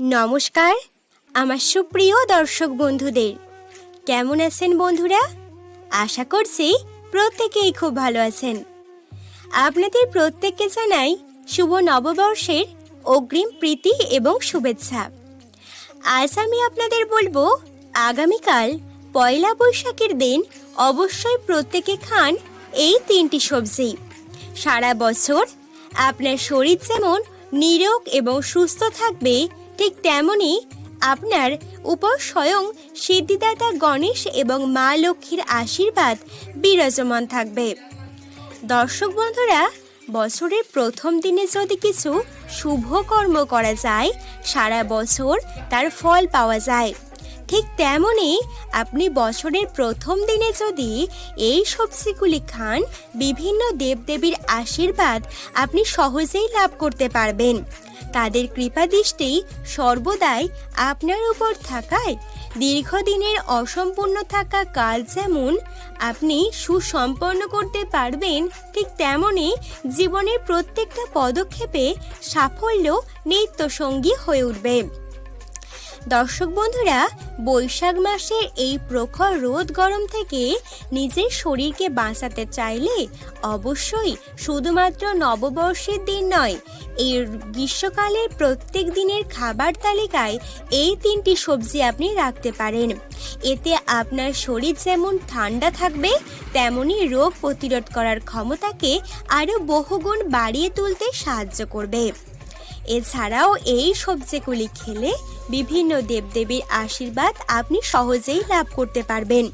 নমস্কার, আমার সুপ্রিয় দর্শক বন্ধুদের। কেমন আছেন বন্ধুরা? আশা করছি প্রত্যেকেই খুব ভালো আছেন। আপনাদের প্রত্যেককে জানাই শুভ নববর্ষের অগ্রিম প্রীতি এবং শুভেচ্ছা। আজ আমি আপনাদের বলব, আগামীকাল পয়লা বৈশাখের দিন অবশ্যই প্রত্যেকে খান এই তিনটি সবজি। সারা বছর আপনার শরীর যেমন নিরোগ এবং সুস্থ থাকবে ঠিক তেমনই আপনার উপর স্বয়ং সিদ্ধিদাতা গণেশ এবং মা লক্ষ্মীর আশীর্বাদ বিরাজমান থাকবে। দর্শক বন্ধুরা, বছরের প্রথম দিনে যদি কিছু শুভ কর্ম করা যায়, সারা বছর তার ফল পাওয়া যায়। ঠিক তেমনই আপনি বছরের প্রথম দিনে যদি এই সবজিগুলি খান, বিভিন্ন দেবদেবীর আশীর্বাদ আপনি সহজেই লাভ করতে পারবেন। তাদের কৃপা দৃষ্টি সর্বদাই আপনার উপর থাকায়, দীর্ঘদিনের অসম্পূর্ণ থাকা কাজ যেমন আপনি সুসম্পন্ন করতে পারবেন, ঠিক তেমনই জীবনের প্রত্যেকটা পদক্ষেপে সাফল্য নিত্যসঙ্গী হয়ে উঠবে। দর্শক বন্ধুরা, বৈশাখ মাসের এই প্রখর রোদ গরম থেকে নিজের শরীরকে বাঁচাতে চাইলে অবশ্যই শুধুমাত্র নববর্ষের দিন নয়, এই গ্রীষ্মকালের প্রত্যেক দিনের খাবার তালিকায় এই তিনটি সবজি আপনি রাখতে পারেন। এতে আপনার শরীর যেমন ঠান্ডা থাকবে, তেমনি রোগ প্রতিরোধ করার ক্ষমতাকে আরও বহুগুণ বাড়িয়ে তুলতে সাহায্য করবে। এছাড়াও এই সবজিগুলি খেলে বিভিন্ন দেবদেবীর আশীর্বাদ আপনি সহজেই লাভ করতে পারবেন।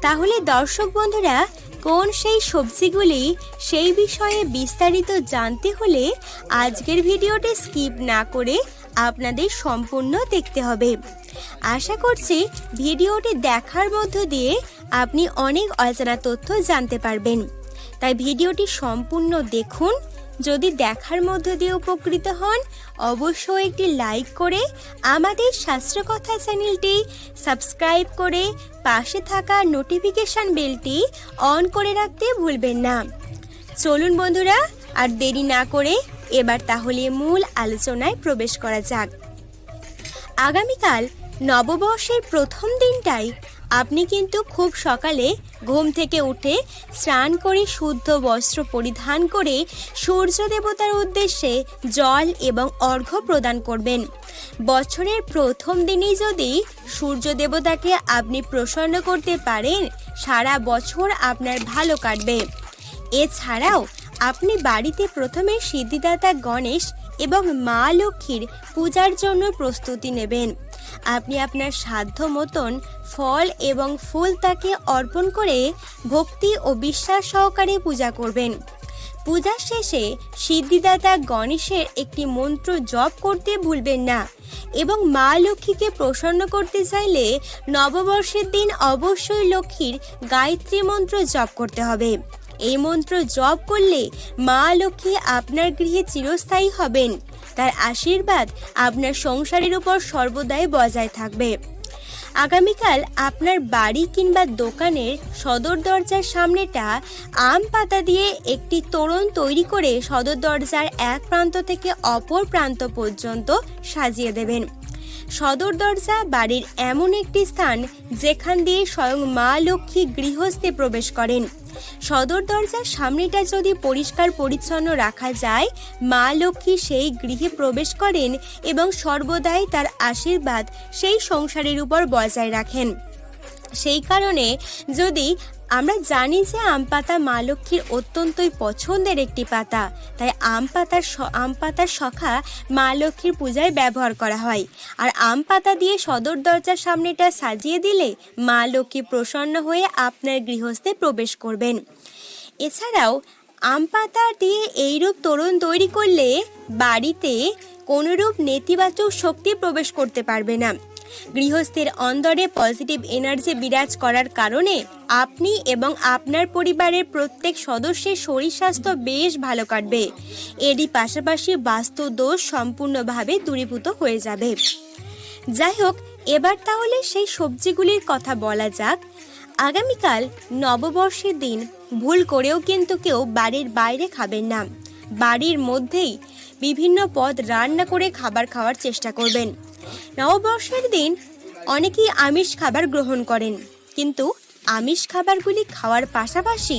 তাহলে দর্শক বন্ধুরা, কোন সেই সবজিগুলি সেই বিষয়ে বিস্তারিত জানতে হলে আজকের ভিডিওটি স্কিপ না করে আপনাদের সম্পূর্ণ দেখতে হবে। আশা করছি ভিডিওটি দেখার মধ্য দিয়ে আপনি অনেক অজানা তথ্য জানতে পারবেন। তাই ভিডিওটি সম্পূর্ণ দেখুন যদি দেখার মধ্য দিয়ে উপকৃত হন অবশ্যই একটি লাইক করে আমাদের শাস্ত্রকথা চ্যানেলটি সাবস্ক্রাইব করে পাশে থাকা নোটিফিকেশন বেলটি অন করে রাখতে ভুলবেন না। চলুন বন্ধুরা, আর দেরি না করে এবার তাহলে মূল আলোচনায় প্রবেশ করা যাক। আগামীকাল নববর্ষের প্রথম দিনটাই আপনি কিন্তু খুব সকালে ঘুম থেকে উঠে স্নান করে শুদ্ধ বস্ত্র পরিধান করে সূর্য দেবতার উদ্দেশ্যে জল এবং অর্ঘ্য প্রদান করবেন। বছরের প্রথম দিনেই যদি সূর্য দেবতাকে আপনি প্রসন্ন করতে পারেন, সারা বছর আপনার ভালো কাটবে। এছাড়াও আপনি বাড়িতে প্রথমে সিদ্ধিদাতা গণেশ এবং মা লক্ষ্মীর পূজার জন্য প্রস্তুতি নেবেন। আপনি আপনার সাধ্য মতন ফল এবং ফুল তাকে অর্পণ করে ভক্তি ও বিশ্বাস সহকারে পূজা করবেন। পূজার শেষে সিদ্ধিদাতা গণেশের একটি মন্ত্র জপ করতে ভুলবেন না এবং মা লক্ষ্মীকে প্রসন্ন করতে চাইলে নববর্ষের দিন অবশ্যই লক্ষ্মীর গায়ত্রী মন্ত্র জপ করতে হবে। এই মন্ত্র জপ করলে মা লক্ষ্মী আপনার গৃহে চিরস্থায়ী হবেন। তার আশীর্বাদ আপনার সংসারের উপর সর্বদাই বজায় থাকবে। আগামীকাল আপনার বাড়ি কিংবা দোকানের সদর দরজার সামনেটা আম পাতা দিয়ে একটি তোরণ তৈরি করে সদর দরজার এক প্রান্ত থেকে অপর প্রান্ত পর্যন্ত সাজিয়ে দেবেন। সদর দরজা বাড়ির এমন একটি স্থান যেখান দিয়ে স্বয়ং মা লক্ষ্মী গৃহস্থে প্রবেশ করেন। সদর দরজার সামনেটা যদি পরিষ্কার পরিচ্ছন্ন রাখা যায়, মা লক্ষ্মী সেই গৃহে প্রবেশ করেন এবং সর্বদাই তার আশীর্বাদ সেই সংসারের উপর বজায় রাখেন। সেই কারণে যদি আমরা জানি যে আম পাতা মা লক্ষ্মীর অত্যন্তই পছন্দের একটি পাতা। তাই আম পাতার আম পাতার শখা মা লক্ষ্মীর পূজায় ব্যবহার করা হয়। আর আম পাতা দিয়ে সদর দরজার সামনেটা সাজিয়ে দিলে মা লক্ষ্মী প্রসন্ন হয়ে আপনার গৃহস্থে প্রবেশ করবেন। এছাড়াও, আম পাতা দিয়ে এইরূপ তোরণ তৈরি করলে বাড়িতে কোনোরূপ নেতিবাচক শক্তি প্রবেশ করতে পারবে না। গৃহস্থের অন্দরে পজিটিভ এনার্জি বিরাজ করার কারণে আপনি এবং আপনার পরিবারের প্রত্যেক সদস্যের শরীর স্বাস্থ্য বেশ ভালো কাটবে। এরই পাশাপাশি বাস্তু দোষ সম্পূর্ণভাবে দূরীভূত হয়ে যাবে। যাই হোক এবার তাহলে সেই সবজিগুলির কথা বলা যাক। আগামীকাল নববর্ষের দিন ভুল করেও কিন্তু কেউ বাড়ির বাইরে খাবেন না। বাড়ির মধ্যেই বিভিন্ন পদ রান্না করে খাবার খাওয়ার চেষ্টা করবেন। নববর্ষের দিন অনেকেই আমিষ খাবার গ্রহণ করেন, কিন্তু আমিষ খাবারগুলি খাওয়ার পাশাপাশি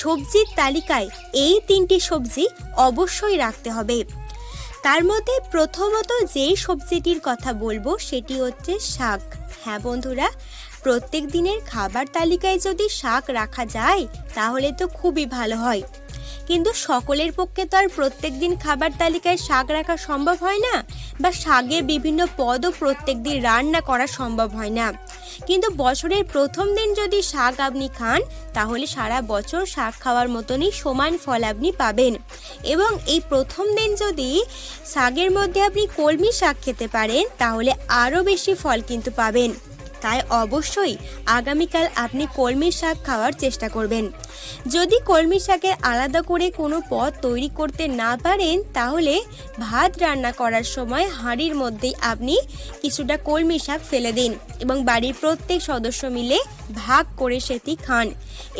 সবজির তালিকায় এই তিনটি সবজি অবশ্যই রাখতে হবে। তার মধ্যে প্রথমত যেই সবজিটির কথা বলব সেটি হচ্ছে শাক। হ্যাঁ বন্ধুরা, প্রত্যেক দিনের খাবার তালিকায় যদি শাক রাখা যায়, তাহলে তো খুবই ভালো হয়। কিন্তু সকলের পক্ষে তো আর প্রত্যেক দিন খাবার তালিকায় শাক রাখা সম্ভব হয় না বা শাকের বিভিন্ন পদও প্রত্যেক দিন রান্না করা সম্ভব হয় না। কিন্তু বছরের প্রথম দিন যদি শাক আপনি খান, তাহলে সারা বছর শাক খাওয়ার মতনই সমান ফল আপনি পাবেন। এবং এই প্রথম দিন যদি শাকের মধ্যে আপনি কলমি শাক খেতে পারেন, তাহলে আরও বেশি ফল কিন্তু পাবেন। তাই অবশ্যই আগামীকাল আপনি কলমি শাক খাওয়ার চেষ্টা করবেন। যদি কলমি শাকের আলাদা করে কোনো পদ তৈরি করতে না পারেন, তাহলে ভাত রান্না করার সময় হাঁড়ির মধ্যেই আপনি কিছুটা কলমি শাক ফেলে দিন এবং বাড়ির প্রত্যেক সদস্য মিলে ভাগ করে সেটি খান।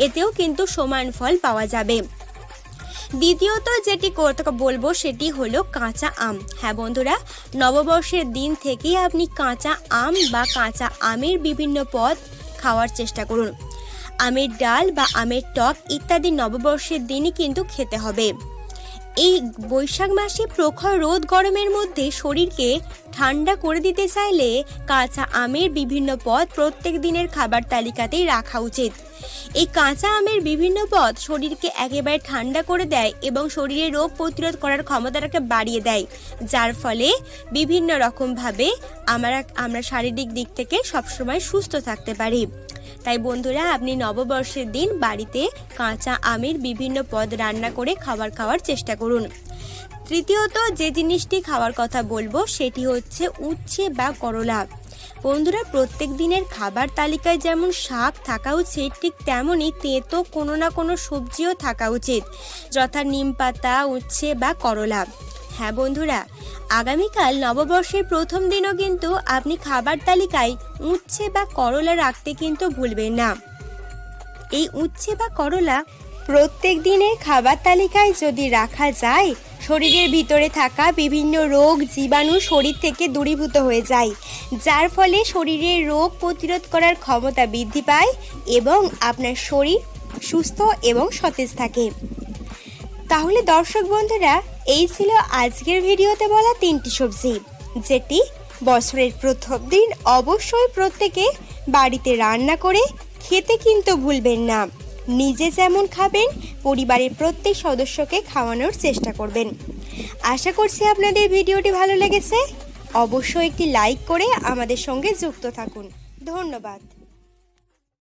এতেও কিন্তু সমান ফল পাওয়া যাবে। দ্বিতীয়ত যেটি করতে বলব, সেটি হলো কাঁচা আম। হ্যাঁ বন্ধুরা, নববর্ষের দিন থেকেই আপনি কাঁচা আম বা কাঁচা আমের বিভিন্ন পদ খাওয়ার চেষ্টা করুন। আমের ডাল বা আমের টক ইত্যাদি নববর্ষের দিনই কিন্তু খেতে হবে। এই বৈশাখ মাসে প্রখর রোদ গরমের মধ্যে শরীরকে ঠান্ডা করে দিতে চাইলে কাঁচা আমের বিভিন্ন পদ প্রত্যেক দিনের খাবার তালিকাতেই রাখা উচিত। এই কাঁচা আমের বিভিন্ন পদ শরীরকে একেবারে ঠান্ডা করে দেয় এবং শরীরে রোগ প্রতিরোধ করার ক্ষমতাটাকে বাড়িয়ে দেয়। যার ফলে বিভিন্ন রকমভাবে আমরা আমরা শারীরিক দিক থেকে সবসময় সুস্থ থাকতে পারি। তাই বন্ধুরা, আপনি নববর্ষের দিন বাড়িতে কাঁচা আমের বিভিন্ন পদ রান্না করে খাবার খাওয়ার চেষ্টা করুন। তৃতীয়ত, যে জিনিসটি খাওয়ার কথা বলব, সেটি হচ্ছে উচ্ছে বা করলা। বন্ধুরা, প্রত্যেক দিনের খাবার তালিকায় যেমন শাক থাকা উচিত, ঠিক তেমনই তেঁতো কোনো না কোনো সবজিও থাকা উচিত, যথা নিম পাতা, উচ্ছে বা করলা। হ্যাঁ বন্ধুরা, আগামীকাল নববর্ষের প্রথম দিনও কিন্তু আপনি খাবার তালিকায় উচ্ছে বা করলা রাখতে কিন্তু ভুলবেন না। এই উচ্ছে বা করলা প্রত্যেক দিনের খাবার তালিকায় যদি রাখা যায়, শরীরের ভিতরে থাকা বিভিন্ন রোগ জীবাণু শরীর থেকে দূরীভূত হয়ে যায়, যার ফলে শরীরের রোগ প্রতিরোধ করার ক্ষমতা বৃদ্ধি পায় এবং আপনার শরীর সুস্থ এবং সতেজ থাকে। তাহলে দর্শক বন্ধুরা এই ছিল আজকের ভিডিওতে বলা তিনটি সবজি, যেটি বছরের প্রথম দিন অবশ্যই প্রত্যেকে বাড়িতে রান্না করে খেতে কিন্তু ভুলবেন না। নিজে যেমন খাবেন, পরিবারের প্রত্যেক সদস্যকে খাওয়ানোর চেষ্টা করবেন। আশা করছি আপনাদের ভিডিওটি ভালো লেগেছে। অবশ্যই একটি লাইক করে আমাদের সঙ্গে যুক্ত থাকুন। ধন্যবাদ।